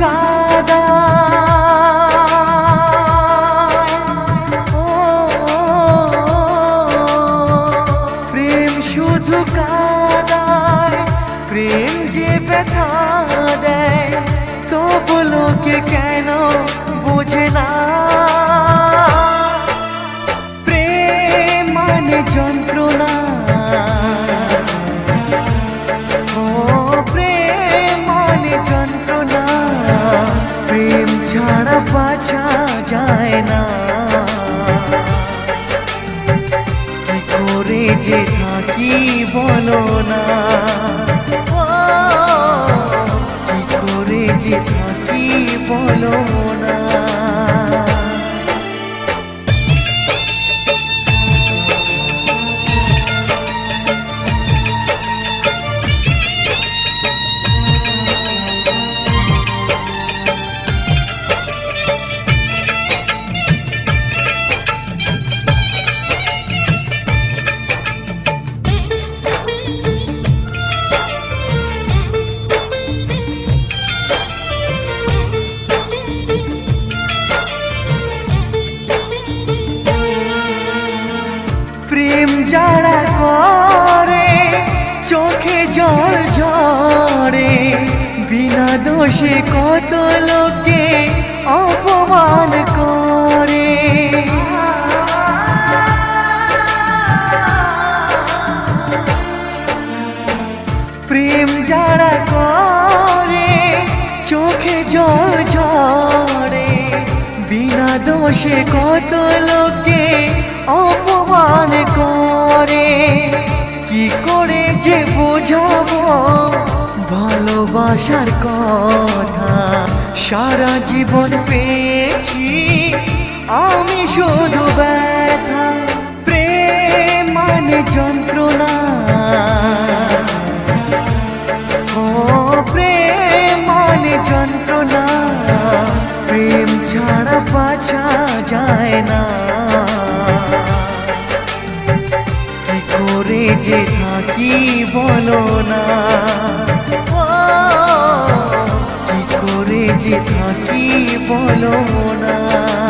কাদা প্রেম শুধু কাদায়, প্রেম যে ব্যথা দেয়, তবু লোকে কেন বোঝে না? প্রেম মানে যন্ত্রণা। প্রেম ছাড়া পাছা যায় না। কি করে যে থাকি বলো না। কি করে যে থাকি বলো না। দোষে কত লোকে অপমান করে। প্রেম যারা করে, চোখে জল ঝরে। বিনা দোষে কত লোকে অপমান করে। কি করে যে বোঝাবো? ভালোবাসার কথা। সারা জীবন পেয়েছি। আমি শুধু ব্যথা, প্রেম মানে যন্ত্রণা। ও প্রেম মানে যন্ত্রণা, প্রেম ছাড়া পাছা যায় না। কি করে যে থাকি বলো না। থাকি বলো না?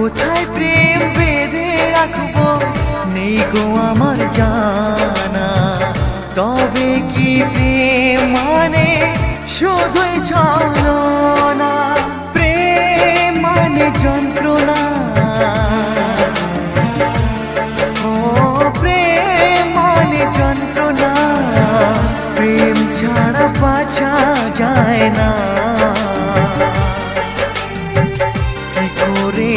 কোথায় প্রেম বেঁধে রাখব? নেই গো আমার জানা। তবে কি প্রেম মানে? শুধুই না প্রেম মানে যন্ত্রণা। ও, প্রেম মানে যন্ত্রণা। প্রেম ছাড়া পাছা যায় না।